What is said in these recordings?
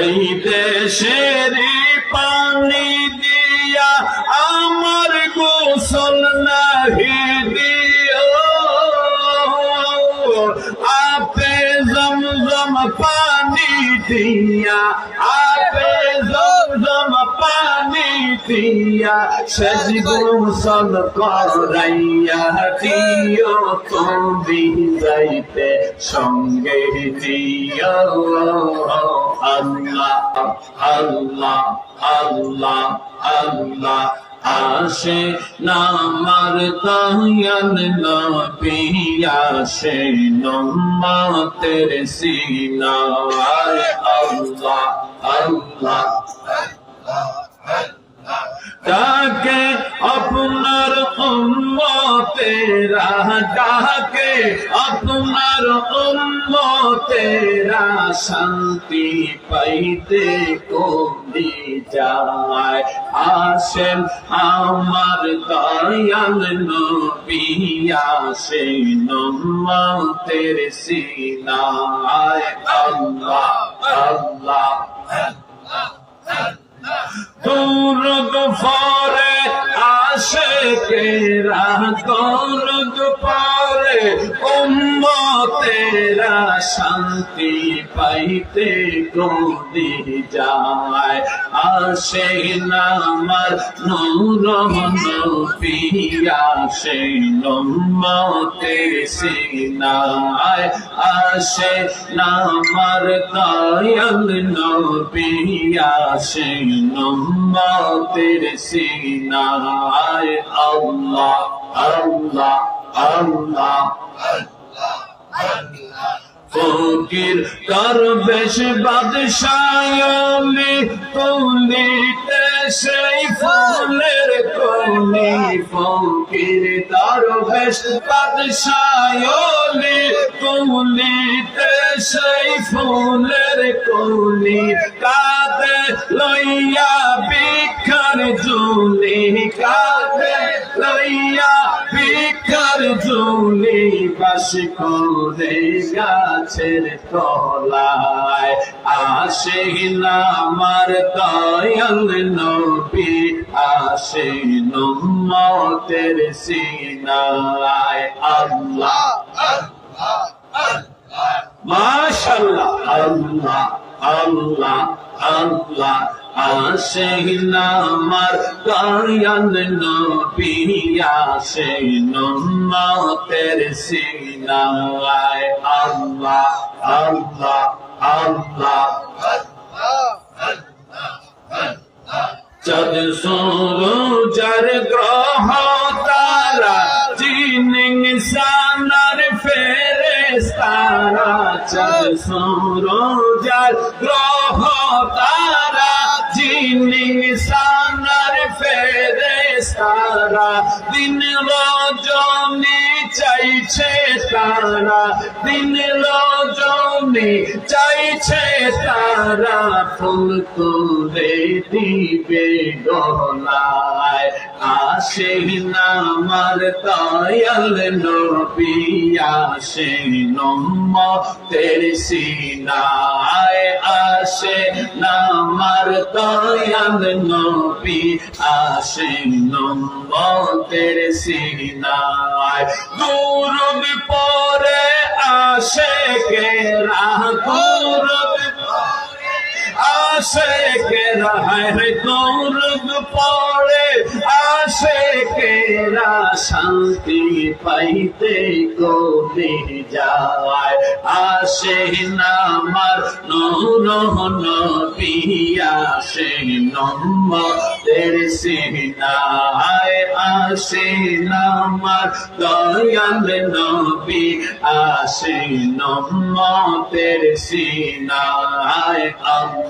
এই দেশের পানি দিয়া আমার গোসল নাহি দিও। আপে জমজম পানি দিয়া দিয়া সেজ গোসল করাইয়া দিও তুমি যাইতে আসে নামার দয়াল নবী, আসে নম্মাতের সিনায় আল্লাহ আল্লাহ। ডাকে আপনার উম্মতেরা ডাকে আপনার উম্মতেরা শান্তি পাইতে কোনি যায়। আসেন আমার দয়াল নবী, আসেন উম্মতের সিনায়। আল্লাহ আল্লাহ দুরুদ পরে আসে কেরা দুরুদ পরে উম্মতেরা শান্তি পাইতে গদি যায়। আসে নামার নূর নবী, আসে উম্মতে সিনায়। আসে নামার দয়াল নবী, আসে নম্মতের সিনায়। আল্লাহ আল্লাহ আল্লাহ ফকির দরবেশ বাদশায়লি তুলিতে সেই ফুলের কলি, ফকির তার দরবেশ বাদশায়লি তুলিতে সেই ফুলের কলি কাঁদে লইয়া ভিক্ষার জুলি কাঁদে লইয়া ভিক্ষার জুলি, বাস করে গাছের তলায় আসে না আমার দয়াল নবী আসে নম্মতের সিনায়। আল্লাহ মাশাল্লাহ আল্লাহ আল্লাহ আল্লাহ আসে আমার দয়াল নবী আসে নম্মতের সিনায়। আল্লাহ আল্লাহ আল্লাহ। চাঁদ সূরজার গ্রহ তারা জিনিং সানার ফেরেস্তারা চাঁদ সূরজার গ্রহ তারা জিনিং সানার ফেরেস্তারা দিন রজনী চাইছে তারা, দিন রজনী চাইছে তারা, ফুল তুলে দিবে গলায় আসে নামার দয়াল নবী, আসে নম্মতের সিনায়। আসে নামার দয়াল নবী, আসে নম্মতের সিনায় দূর বিপরে আসে কে রাহ? দূরব আসে কে রায় দৌড় পড়ে আসে কেরা শান্তি পাইতে কোনে যায় আসে নামার নূর নবী, আসে নম্মতের সিনায় আসে নামার দয়াল নবী, আসে নম্মতের সিনায়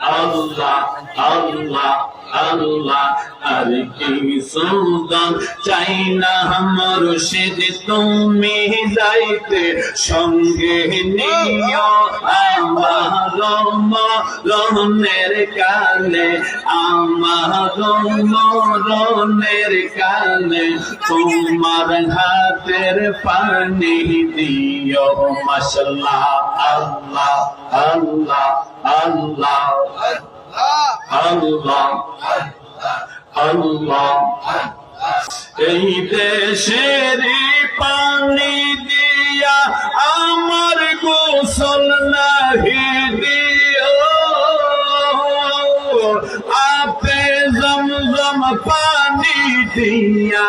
আল্লাহ আল্লাহ আল্লাহ আর কি সুদন চাই না মুর্শিদ, তুমি যাইতে সঙ্গে নিও আমার মরণের কালে, আমার মরণের কালে, তোমার হাতের পানি দিও মশলা আল্লাহ আল্লাহ। আল্লাহ আল্লাহ আল্লাহ এই দেশের পানি দিয়া আমার গোসল নাহি দিও আপে জমজম পানি দিয়া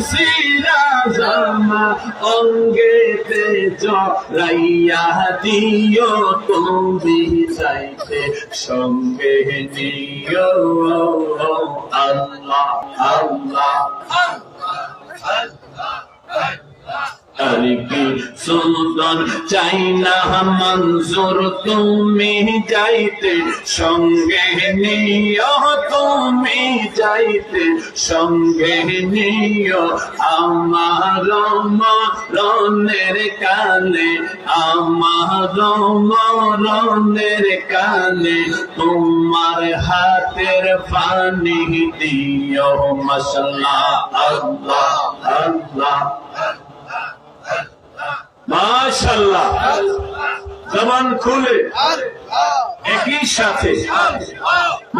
সিরা জামা অঙ্গেতে জড়াইয়া দিও তুমি চাইতে সঙ্গে নিও। আল্লাহ আল্লাহ আর কি সুন্দর, চাই না মঞ্জুর, তুমি যাইতে, সঙ্গে নিও, তুমি যাইতে, সঙ্গে নিও আমার মরণের কালে আমার মরণের কালে তোমার হাতের পানি দিও মশলা আল্লাহ আল্লাহ। মাশাল্লাহ জবান খুলে। একই সাথে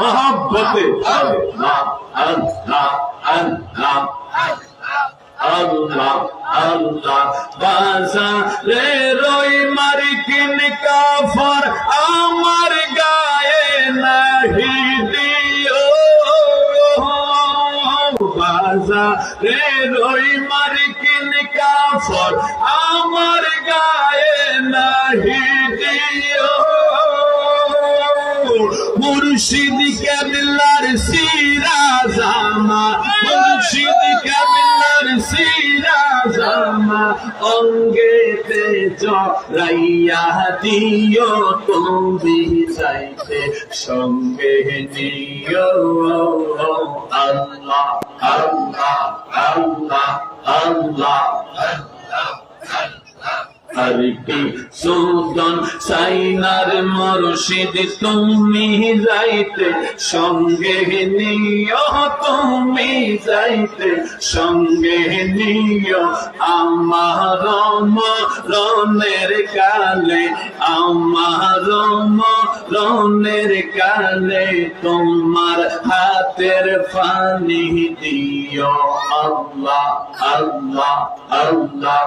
মহাব্বতে। আল্লাহ আল্লাহ। বাজারে রই মার্কিন কাফর, আমার গায়ে নাহি দিও। রই মার্কিন কাফর আমার গায়ে নাহি দিও। মুর্শিদ কেবলার সিরা জামা মুর্শিদ কেবলার সিরা জামা অঙ্গেতে জড়াইয়া দিও তুমি চাইতে সঙ্গে নিও। আল্লাহ আল্লাহ আল্লাহ আল্লাহ। আর কি সুদন সাইনার মরশিদ, তুমি যাইতে, সঙ্গে নিও, তুমি যাইতে, সঙ্গে নিও। আমার মরণের কালে, আমার মরণের কালে তোমার হাতের পানি দিও। আল্লাহ আল্লাহ আল্লাহ।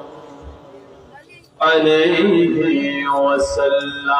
علیہ وسلم.